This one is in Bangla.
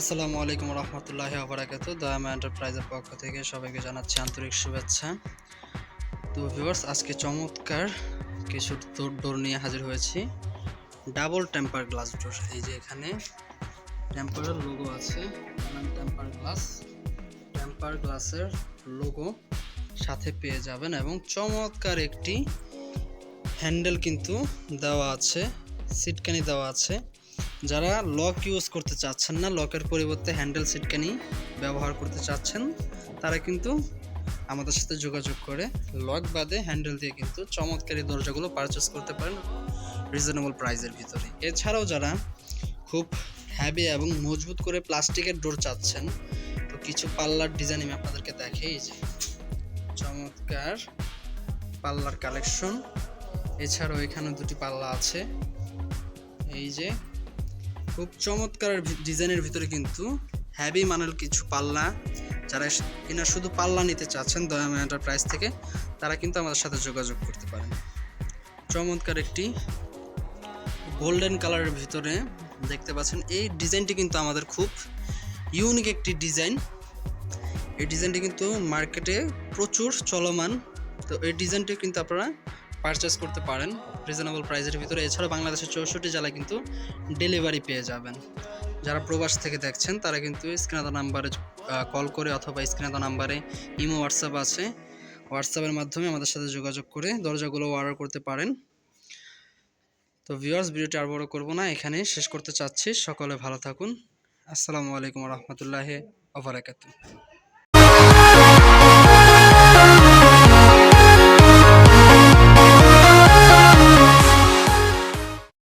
আসসালামু আলাইকুম রহমতুল্লাহি আবরাকাত দয়ামা এন্টারপ্রাইজের পক্ষ থেকে সবাইকে জানাচ্ছি আন্তরিক শুভেচ্ছা। তো ভিউয়ার্স আজকে চমৎকার কিছু ডোর নিয়ে হাজির হয়েছি। ডাবল টেম্পার গ্লাস ডোর এই যে এখানে টেম্পারের লোগো আছে। টেম্পার গ্লাস টেম্পার গ্লাসের লোগো সাথে পেয়ে যাবেন এবং চমৎকার একটি হ্যান্ডেল কিন্তু দেওয়া আছে, সিটকানি দেওয়া আছে। যারা লক ইউজ করতে চাচ্ছেন না লকের পরিবর্তে হ্যান্ডেল সিটকানি ব্যবহার করতে চাচ্ছেন, তারা কিন্তু আমাদের সাথে যোগাযোগ করে লক বাদে হ্যান্ডেল দিয়ে কিন্তু চমৎকারী দরজাগুলো পারচেস করতে পারেন রিজনেবল প্রাইসের ভিতরে। এছাড়াও যারা খুব হ্যাভি এবং মজবুত করে প্লাস্টিকের ডোর চাচ্ছেন, তো কিছু পাল্লার ডিজাইন আমি আপনাদেরকে দেখাই যে। চমৎকার পাল্লার কালেকশন এছাড়াও এখানে দুটি পাল্লা আছে। এই যে খুব চমৎকার ডিজাইনের ভিতরে কিন্তু হ্যাভি মানের কিছু পাল্লা। যারা কিনা শুধু পাল্লা নিতে চাচ্ছেন দয়াময় এন্টারপ্রাইজ থেকে, তারা কিন্তু আমাদের সাথে যোগাযোগ করতে পারেন। চমৎকার একটি গোল্ডেন কালারের ভিতরে দেখতে পাচ্ছেন। এই ডিজাইনটি কিন্তু আমাদের খুব ইউনিক একটি ডিজাইন। এই ডিজাইনটি কিন্তু মার্কেটে প্রচুর চলমান। তো এই ডিজাইনটি কিন্তু আপনারা পারচেস করতে পারেন রিজনেবল প্রাইসের ভিতরে। এছাড়াও বাংলাদেশের চৌষট্টি জেলায় কিন্তু ডেলিভারি পেয়ে যাবেন। যারা প্রবাস থেকে দেখছেন, তারা কিন্তু স্ক্রিনাদা নাম্বারে কল করে অথবা স্ক্রিনাদা নাম্বারে ইমো হোয়াটসঅ্যাপ আছে। হোয়াটসঅ্যাপের মাধ্যমে আমাদের সাথে যোগাযোগ করে দরজাগুলো অর্ডার করতে পারেন। তো ভিউয়ার্স ভিডিওটি আর বড় করব না এখানে শেষ করতে চাচ্ছি। সকলে ভালো থাকুন। আসসালামু আলাইকুম রহমতুল্লাহ আবরাকাতু